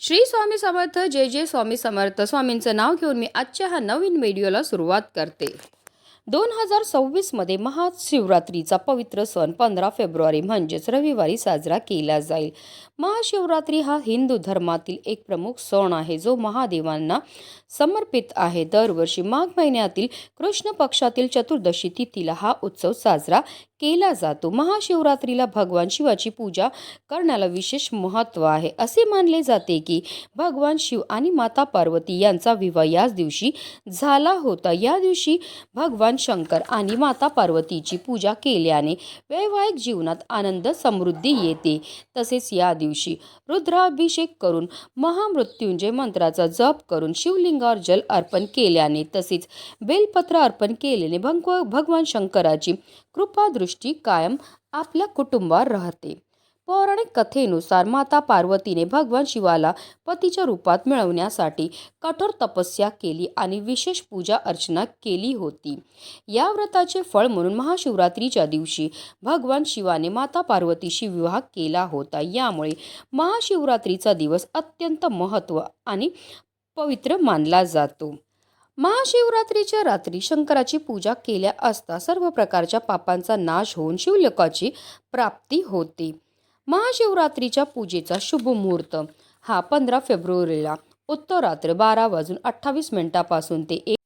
श्री स्वामी समर्थ जय जय स्वामी समर्थ. स्वामींचं नाव घेऊन मी आजच्या हा नवीन व्हिडिओला सुरुवात करते. दोन हजार सव्वीसमध्ये महाशिवरात्रीचा पवित्र सण पंधरा फेब्रुवारी म्हणजेच रविवारी साजरा केला जाईल. महाशिवरात्री हा हिंदू धर्मातील एक प्रमुख सण आहे जो महादेवांना समर्पित आहे. दरवर्षी माघ महिन्यातील कृष्ण पक्षातील चतुर्दशी तिथीला हा उत्सव साजरा केला जातो. महाशिवरात्रीला भगवान शिवाची पूजा करण्याला विशेष महत्त्व आहे. असे मानले जाते की भगवान शिव आणि माता पार्वती यांचा विवाह याच दिवशी झाला होता. या दिवशी भगवान शंकर आणि माता पार्वतीची पूजा केल्याने वैवाहिक जीवनात आनंद समृद्धी येते. तसेच या दिवशी रुद्राभिषेक करून महामृत्युंजय मंत्राचा जप करून शिवलिंगावर जल अर्पण केल्याने तसेच बेलपत्र अर्पण केल्याने भगव भगवान शंकराची कृपादृष्टी कायम आपल्या कुटुंबावर राहते. पौराणिक कथेनुसार माता पार्वतीने भगवान शिवाला पतीच्या रूपात मिळवण्यासाठी कठोर तपस्या केली आणि विशेष पूजा अर्चना केली होती. या व्रताचे फळ म्हणून महाशिवरात्रीच्या दिवशी भगवान शिवाने माता पार्वतीशी विवाह केला होता. यामुळे महाशिवरात्रीचा दिवस अत्यंत महत्त्व आणि पवित्र मानला जातो. महाशिवरात्रीच्या रात्री शंकराची पूजा केल्या असता सर्व प्रकारच्या पापांचा नाश होऊन शिवलोकाची प्राप्ती होते. महाशिवरात्रीच्या पूजेचा शुभ मुहूर्त. हा पंधरा फेब्रुवारीला उत्तरात्र बारा वाजून अठ्ठावीस मिनिटापासून ते एक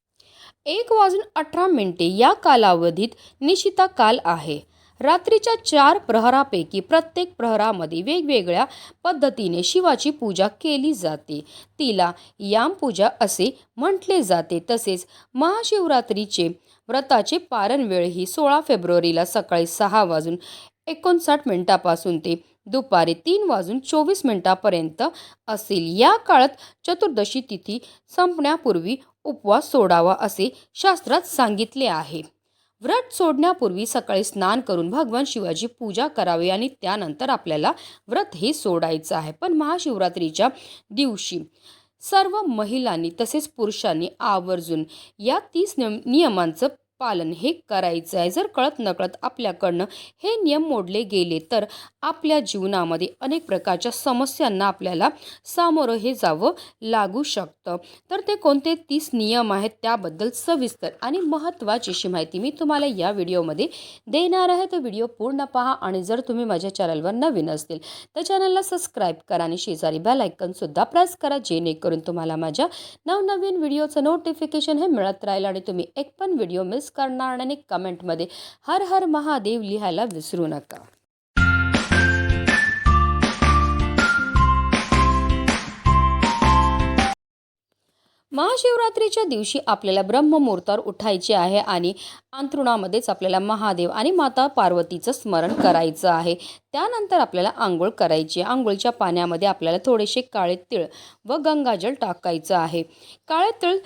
एक वाजून अठरा मिनिटे या कालावधीत निशिता काल आहे. रात्रीच्या चार प्रहरापैकी प्रत्येक प्रहरामध्ये वेगवेगळ्या पद्धतीने शिवाची पूजा केली जाते. तिला यामपूजा असे म्हटले जाते. तसेच महाशिवरात्रीचे व्रताचे पारणवेळ ही सोळा फेब्रुवारीला सकाळी सहा वाजून एकोणसाठ मिनिटापासून ते दुपारी तीन वाजून चोवीस मिनिटापर्यंत असेल. या काळात चतुर्दशी तिथी संपण्यापूर्वी उपवास सोडावा असे शास्त्रात सांगितले आहे. व्रत सोडण्यापूर्वी सकाळी स्नान करून भगवान शिवाची पूजा करावी आणि त्यानंतर आपल्याला व्रत हे सोडायचं आहे. पण महाशिवरात्रीच्या दिवशी सर्व महिलांनी तसेच पुरुषांनी आवर्जून या तीस नियम नियमांचं पालन हे करायचं आहे. जर कळत नकळत आपल्याकडनं हे नियम मोडले गेले तर आपल्या जीवनामध्ये अनेक प्रकारच्या समस्यांना आपल्याला सामोरं हे जावं लागू शकतं. तर ते कोणते? तीस नियम आहेत त्याबद्दल सविस्तर आणि महत्त्वाची अशी माहिती मी तुम्हाला या व्हिडिओमध्ये देणार आहे. तर व्हिडिओ पूर्ण पहा आणि जर तुम्ही माझ्या चॅनलवर नवीन असतील तर चॅनलला सबस्क्राईब करा आणि शेजारी बेल आयकनसुद्धा प्रेस करा जेणेकरून तुम्हाला माझ्या नवनवीन व्हिडिओचं नोटिफिकेशन हे मिळत राहील आणि तुम्ही एक पण व्हिडिओ मिस करणार आणि कमेंटमध्ये हर हर महादेव लिहायला विसरू नका. महाशिवरात्रीच्या दिवशी आपल्याला ब्रह्ममुहूर्तावर उठायचे आहे आणि अंथरुणामध्येच आपल्याला महादेव आणि माता पार्वतीचं स्मरण करायचं आहे. त्यानंतर आपल्याला आंघोळ करायची आंघोळच्या आंघोळीच्या पाण्यामध्ये आपल्याला थोडेसे काळे तिळ व गंगाजल टाकायचं आहे. काळे तिळ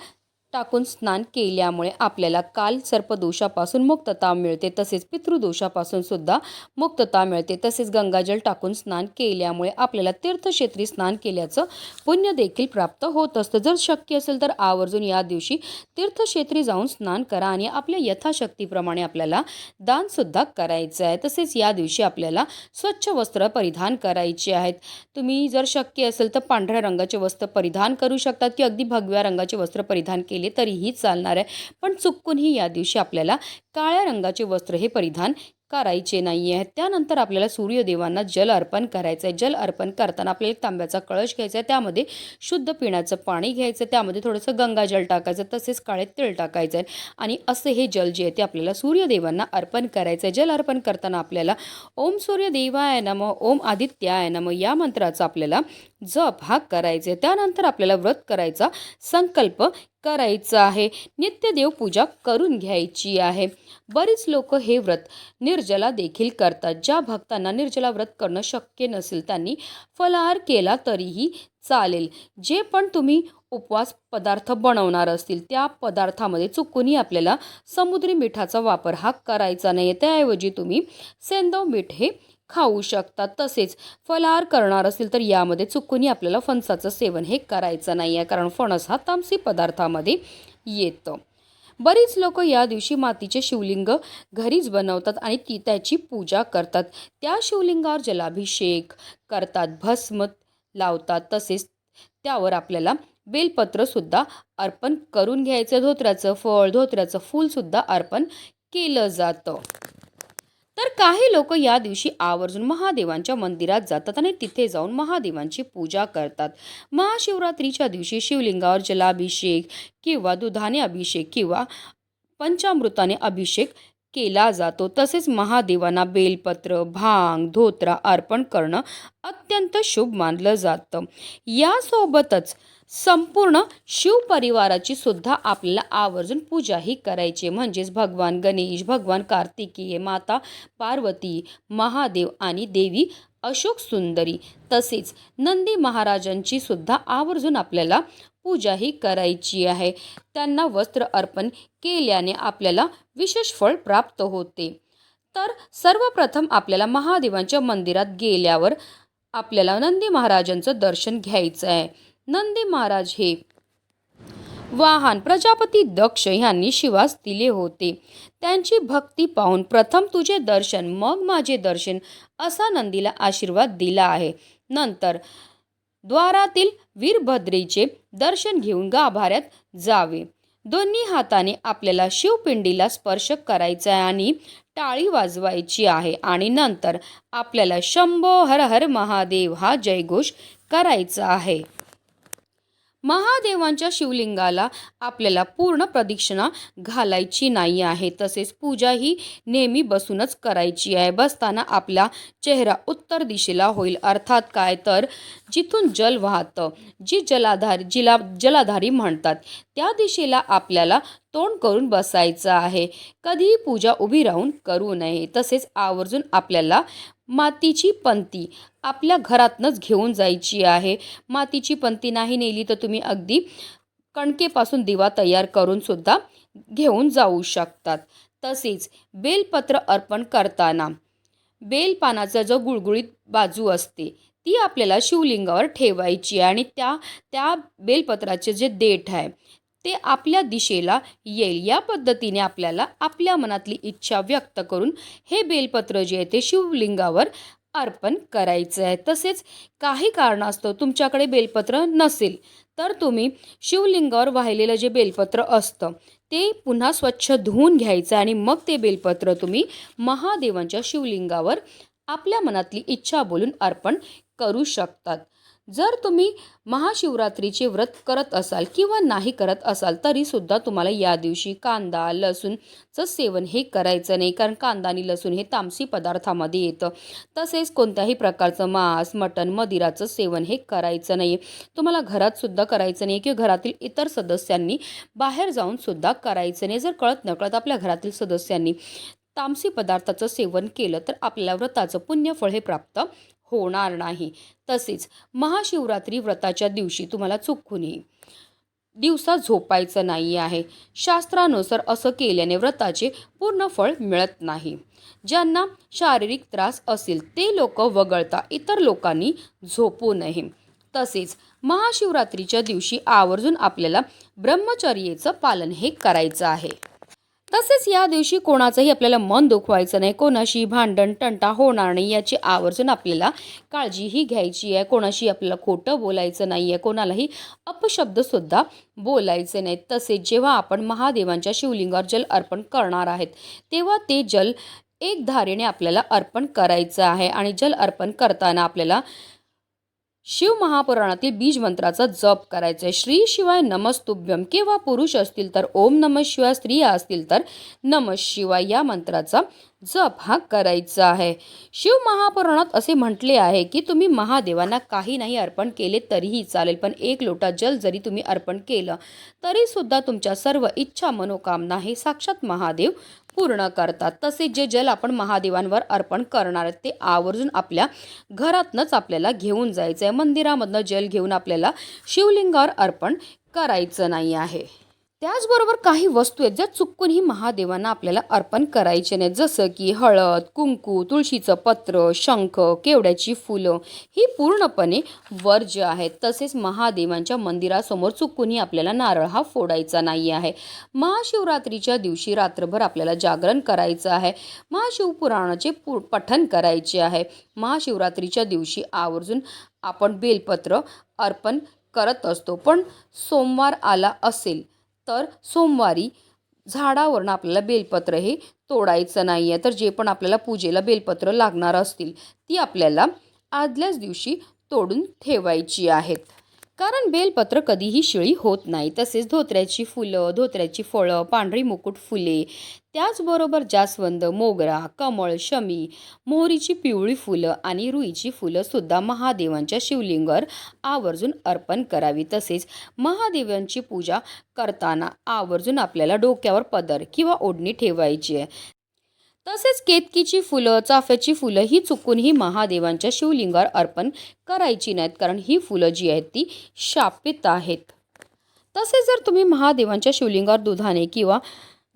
टाकून स्नान केल्यामुळे आपल्याला काल सर्पदोषापासून मुक्तता मिळते तसेच पितृदोषापासून सुद्धा मुक्तता मिळते. तसेच गंगाजल टाकून स्नान केल्यामुळे आपल्याला तीर्थक्षेत्री स्नान केल्याचं पुण्य देखील प्राप्त होत असतं. जर शक्य असेल तर आवर्जून या दिवशी तीर्थक्षेत्री जाऊन स्नान करा आणि आपल्या यथाशक्तीप्रमाणे आपल्याला दानसुद्धा करायचं आहे. तसेच या दिवशी आपल्याला स्वच्छ वस्त्र परिधान करायचे आहेत. तुम्ही जर शक्य असेल तर पांढऱ्या रंगाचे वस्त्र परिधान करू शकतात की अगदी भगव्या रंगाचे वस्त्र परिधान केले तरीही चालणार आहे. पण चुकूनही या दिवशी आपल्याला काळ्या रंगाचे वस्त्र हे परिधान करायचे नाही आहे त्यानंतर आपल्याला सूर्यदेवांना जल अर्पण करायचं आहे जल अर्पण करताना आपल्याला एक तांब्याचा कळश घ्यायचा आहे त्यामध्ये शुद्ध पिण्याचं पाणी घ्यायचं त्यामध्ये थोडंसं गंगाजल टाकायचं. तसेच काळे तिळ टाकायचं आहे आणि असं हे जल जे आहे ते आपल्याला सूर्यदेवांना अर्पण करायचं आहे जल अर्पण करताना आपल्याला ओम सूर्यदेवाय नम ओम आदित्याय नम या मंत्राचा आपल्याला जप हा करायचा आहे त्यानंतर आपल्याला व्रत करायचा संकल्प करायचा आहे. नित्यदेव पूजा करून घ्यायची आहे. बरीच लोक हे व्रत निर्जला देखील करतात. ज्या भक्तांना निर्जला व्रत करणं शक्य नसेल त्यांनी फलाहार केला तरीही चालेल. जे पण तुम्ही उपवास पदार्थ बनवणार असतील त्या पदार्थामध्ये चुकूनही आपल्याला समुद्री मिठाचा वापर हा करायचा नाही आहे त्याऐवजी तुम्ही सेंदव मीठ हे खाऊ शकतात तसेच फलाहार करणार असेल तर यामध्ये चुकूनही आपल्याला फणसाचं सेवन हे करायचं नाही आहे कारण फणस हा तामसी पदार्थामध्ये येतं. बरीच लोक या दिवशी मातीचे शिवलिंग घरीच बनवतात आणि ती त्याची पूजा करतात. त्या शिवलिंगावर जलाभिषेक करतात भस्म लावतात. तसेच त्यावर आपल्याला बेलपत्रसुद्धा अर्पण करून घ्यायचं. धोत्र्याचं फळ धोत्र्याचं फूलसुद्धा अर्पण केलं जातं. तर काही लोक या दिवशी आवर्जून महादेवांच्या मंदिरात जातात आणि तिथे जाऊन महादेवांची पूजा करतात. महाशिवरात्रीच्या दिवशी शिवलिंगावर जलाभिषेक किंवा दुधाने अभिषेक किंवा पंचामृताने अभिषेक केला जातो. तसेच महादेवांना बेलपत्र भांग धोत्रा अर्पण करणं अत्यंत शुभ मानलं जातं. यासोबतच संपूर्ण शिवपरिवाराची सुद्धा आपल्याला आवर्जून पूजाही करायची. म्हणजेच भगवान गणेश भगवान कार्तिकीय माता पार्वती महादेव आणि देवी अशोक सुंदरी तसेच नंदी महाराजांची सुद्धा आवर्जून आपल्याला पूजाही करायची आहे. त्यांना वस्त्र अर्पण केल्याने आपल्याला विशेष फळ प्राप्त होते. तर सर्वप्रथम आपल्याला महादेवांच्या मंदिरात गेल्यावर आपल्याला नंदी महाराजांचं दर्शन घ्यायचं आहे. नंदी महाराज हे. वाहन प्रजापती दक्ष यांनी शिवास दिले होते. त्यांची भक्ती पाहून प्रथम तुझे दर्शन मग माझे दर्शन असा नंदीला आशीर्वाद दिला आहे. नंतर द्वारातील वीरभद्रीचे दर्शन घेऊन गाभाऱ्यात जावे. दोन्ही हाताने आपल्याला शिवपिंडीला स्पर्श करायचा आहे आणि टाळी वाजवायची आहे आणि नंतर आपल्याला शंभो हर हर महादेव हा जयघोष करायचा आहे. महादेवांच्या शिवलिंगाला आपल्याला पूर्ण प्रदक्षिणा घालायची नाही आहे. तसेच पूजा ही नेहमी बसूनच करायची आहे. बसताना आपला चेहरा उत्तर दिशेला होईल. अर्थात काय? तर जिथून जल वाहतं जी जलाधार जिला जलाधारी म्हणतात त्या दिशेला आपल्याला तोंड करून बसायचं आहे. कधीही पूजा उभी राहून करू नये. तसेच आवर्जून आपल्याला मातीची पंती आपल्या घरातनंच घेऊन जायची आहे. मातीची पंती नाही नेली तर तुम्ही अगदी कणकेपासून दिवा तयार करून सुद्धा घेऊन जाऊ शकतात. तसेच बेलपत्र अर्पण करताना बेलपानाचा जो गुळगुळीत बाजू असते ती आपल्याला शिवलिंगावर ठेवायची आणि त्या त्या बेलपत्राचे जे देठ आहे ते आपल्या दिशेला येईल. या पद्धतीने आपल्याला आपल्या मनातली इच्छा व्यक्त करून हे बेलपत्र जे आहे ते शिवलिंगावर अर्पण करायचं आहे. तसेच काही कारणास्तव तुमच्याकडे बेलपत्र नसेल तर तुम्ही शिवलिंगावर वाहिलेलं जे बेलपत्र असतं ते पुन्हा स्वच्छ धुवून घ्यायचं आणि मग ते बेलपत्र तुम्ही महादेवांच्या शिवलिंगावर आपल्या मनातली इच्छा बोलून अर्पण करू शकतात. जर तुम्ही महाशिवरात्रीचे व्रत करत असाल किंवा नाही करत असाल तरीसुद्धा तुम्हाला या दिवशी कांदा लसूणचं सेवन हे करायचं नाही. कारण कांदा आणि लसूण हे तामसी पदार्थामध्ये येतं. तसेच कोणत्याही प्रकारचं मांस मटण मदिराचं सेवन हे करायचं नाही तुम्हाला घरातसुद्धा करायचं नाही किंवा घरातील इतर सदस्यांनी बाहेर जाऊन सुद्धा करायचं नाही. जर कळत नकळत आपल्या घरातील सदस्यांनी तामसी पदार्थाचं सेवन केलं तर आपल्याला व्रताचं पुण्यफळ हे प्राप्त होणार नाही. तसेच महाशिवरात्री व्रताच्या दिवशी तुम्हाला चुकूनही दिवसा झोपायचं नाही आहे. शास्त्रानुसार असं केल्याने व्रताचे पूर्ण फळ मिळत नाही. ज्यांना शारीरिक त्रास असेल ते लोक वगळता इतर लोकांनी झोपू नये. तसेच महाशिवरात्रीच्या दिवशी आवर्जून आपल्याला ब्रह्मचर्येचं पालन हे करायचं आहे. तसेच या दिवशी कोणाचंही आपल्याला मन दुखवायचं नाही. कोणाशी भांडण टंटा होणार नाही याची आवर्जून आपल्याला काळजीही घ्यायची आहे. कोणाशी आपल्याला खोटं बोलायचं नाही आहे कोणालाही अपशब्दसुद्धा बोलायचे नाहीत. तसेच जेव्हा आपण महादेवांच्या शिवलिंगावर जल अर्पण करणार आहेत तेव्हा ते जल एक धारेने आपल्याला अर्पण करायचं आहे. आणि जल अर्पण करताना आपल्याला शिव महापुराणातील बीज मंत्राचा जप करायचा श्री शिवाय नमस्तुभ्यम किंवा पुरुष असतील तर ओम नम शिवाय स्त्रिया असतील तर नम शिवाय या मंत्राचा जप हा करायचा आहे. शिव महापुराणात असे म्हटले आहे की तुम्ही महादेवांना काही नाही अर्पण केले तरीही चालेल पण एक लोटा जल जरी तुम्ही अर्पण केलं तरी सुद्धा तुमच्या सर्व इच्छा मनोकामना हे साक्षात महादेव पूर्ण करतात. तसेच जे जल आपण महादेवांवर अर्पण करणार आहेत ते आवर्जून आपल्या घरातनंच आपल्याला घेऊन जायचं आहे मंदिरामधनं जल घेऊन आपल्याला शिवलिंगावर अर्पण करायचं नाही आहे. त्याचबरोबर काही वस्तू आहेत ज्या चुकूनही महादेवांना आपल्याला अर्पण करायचे नाहीत. जसं की हळद कुंकू तुळशीचं पत्र शंख केवड्याची फुलं ही पूर्णपणे वर्ज्य आहेत. तसेच महादेवांच्या मंदिरासमोर चुकूनही आपल्याला नारळ हा फोडायचा नाही आहे. महाशिवरात्रीच्या दिवशी रात्रभर आपल्याला जागरण करायचं आहे. महाशिवपुराणाचे पु पठण करायचे आहे. महाशिवरात्रीच्या दिवशी आवर्जून आपण बेलपत्र अर्पण करत असतो. पण सोमवार आला असेल तर सोमवारी झाडावरनं आपल्याला बेलपत्र हे तोडायचं नाही आहे तर जे पण आपल्याला पूजेला बेलपत्र लागणार असतील ती आपल्याला आदल्याच दिवशी तोडून ठेवायची आहेत. कारण बेलपत्र कधीही शिळी होत नाही. तसेच धोत्र्याची फुलं धोत्र्याची फळं पांढरी मुकुट फुले त्याचबरोबर जास्वंद मोगरा कमळ शमी मोहरीची पिवळी फुलं आणि रुईची फुलंसुद्धा महादेवांच्या शिवलिंगावर आवर्जून अर्पण करावी. तसेच महादेवांची पूजा करताना आवर्जून आपल्याला डोक्यावर पदर किंवा ओढणी ठेवायची आहे. तसेच केतकीची फुलं चाफ्याची फुलं ही चुकूनही महादेवांच्या शिवलिंगावर अर्पण करायची नाहीत कारण ही फुलं जी आहेत ती शापित आहेत. तसेच जर तुम्ही महादेवांच्या शिवलिंगावर दुधाने किंवा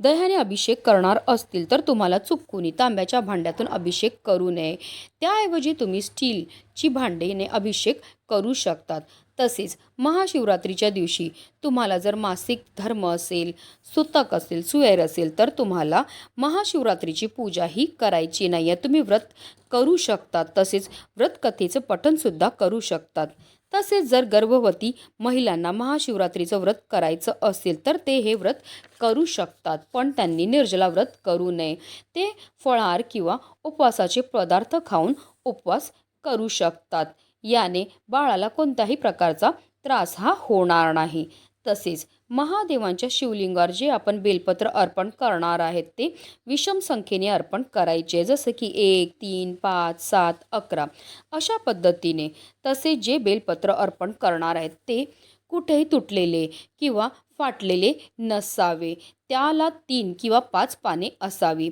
दह्याने अभिषेक करणार असतील तर तुम्हाला चुकूनही तांब्याच्या भांड्यातून अभिषेक करू नये. त्याऐवजी तुम्ही स्टीलची भांडेने अभिषेक करू शकतात. तसेच महाशिवरात्रीच्या दिवशी तुम्हाला जर मासिक धर्म असेल सुतक असेल सुएर असेल तर तुम्हाला महाशिवरात्रीची पूजा ही करायची नाही आहे तुम्ही व्रत करू शकतात. तसेच व्रतकथेचं पठणसुद्धा करू शकतात. तसेच जर गर्भवती महिलांना महाशिवरात्रीचं व्रत करायचं असेल तर ते हे व्रत करू शकतात पण त्यांनी निर्जला व्रत करू नये. ते फळार किंवा उपवासाचे पदार्थ खाऊन उपवास करू शकतात. याने बाळाला कोणत्याही प्रकारचा त्रास हा होणार नाही. तसेच महादेवांच्या शिवलिंगावर जे आपण बेलपत्र अर्पण करणार आहेत ते विषम संख्येने अर्पण करायचे जसं की एक तीन पाच सात अकरा. अशा पद्धतीने तसे जे बेलपत्र अर्पण करणार आहेत ते कुठेही तुटलेले किंवा फाटलेले नसावे. त्याला तीन किंवा पाच पाने असावी.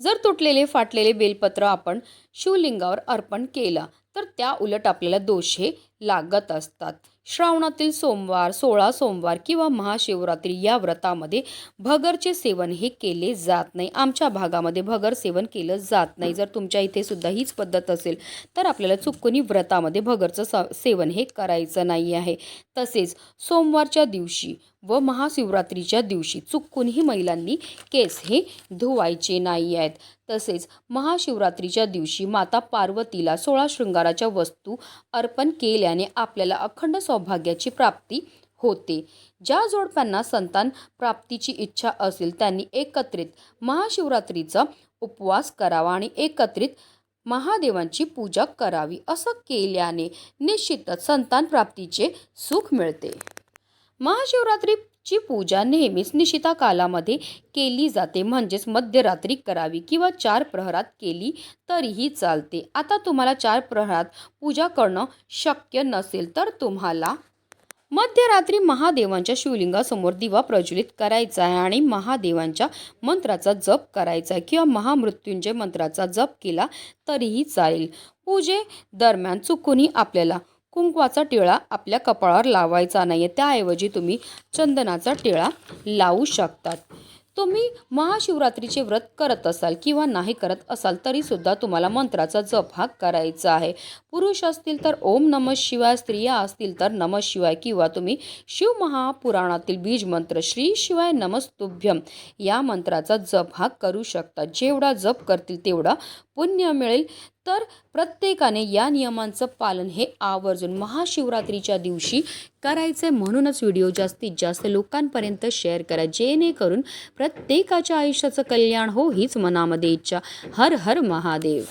जर तुटलेले फाटलेले बेलपत्र आपण शिवलिंगावर अर्पण केला तर त्या उलट आपल्याला दोष हे लागत असतात. श्रावणातील सोमवार सोळा सोमवार किंवा महाशिवरात्री या व्रतामध्ये भगरचे सेवन हे केले जात नाही. आमच्या भागामध्ये भगर सेवन केलं जात नाही. जर तुमच्या इथे सुद्धा हीच पद्धत असेल तर आपल्याला चुकूनी व्रतामध्ये भगरचं स सेवन हे करायचं नाही आहे. तसेच सोमवारच्या दिवशी व महाशिवरात्रीच्या दिवशी चुकूनही महिलांनी केस हे धुवायचे नाही आहेत. तसेच महाशिवरात्रीच्या दिवशी माता पार्वतीला सोळा शृंगाराच्या वस्तू अर्पण केल्याने आपल्याला अखंड सौभाग्याची प्राप्ती होते. ज्या जोडप्यांना संतान प्राप्तीची इच्छा असेल त्यांनी एकत्रित महाशिवरात्रीचा उपवास करावा आणि एकत्रित महादेवांची पूजा करावी असं केल्याने निश्चितच संतान प्राप्तीचे सुख मिळते. महाशिवरात्री ची पूजा नेहमीच निशिता कालामध्ये केली जाते. म्हणजेच मध्यरात्री करावी किंवा चार प्रहरात केली तरीही चालते. आता तुम्हाला चार प्रहरात पूजा करणं शक्य नसेल तर तुम्हाला मध्यरात्री महादेवांच्या शिवलिंगासमोर दिवा प्रज्वलित करायचा आहे आणि महादेवांच्या मंत्राचा जप करायचा आहे किंवा महामृत्युंजय मंत्राचा जप केला तरीही चालेल. पूजे दरम्यान चुकूनही आपल्याला कुंकवाचा टिळा आपल्या कपाळावर लावायचा नाही आहे त्याऐवजी तुम्ही चंदनाचा टिळा लावू शकतात. तुम्ही महाशिवरात्रीचे व्रत करत असाल किंवा नाही करत असाल तरीसुद्धा तुम्हाला मंत्राचा जप हा करायचा आहे. पुरुष असतील तर ओम नम शिवाय स्त्रिया असतील तर नम शिवाय किंवा तुम्ही शिव महापुराणातील बीज मंत्र श्री शिवाय नमस्तुभ्यम या मंत्राचा जप हा करू शकता. जेवढा जप करतील तेवढा पुण्य मिळेल. तर प्रत्येकाने या नियमांचं पालन हे आवर्जून महाशिवरात्रीच्या दिवशी करायचं आहे म्हणूनच व्हिडिओ जास्तीत जास्त लोकांपर्यंत शेअर करा. जेणेकरून प्रत्येकाच्या आयुष्याचं कल्याण हो हीच मनामध्ये इच्छा. हर हर महादेव.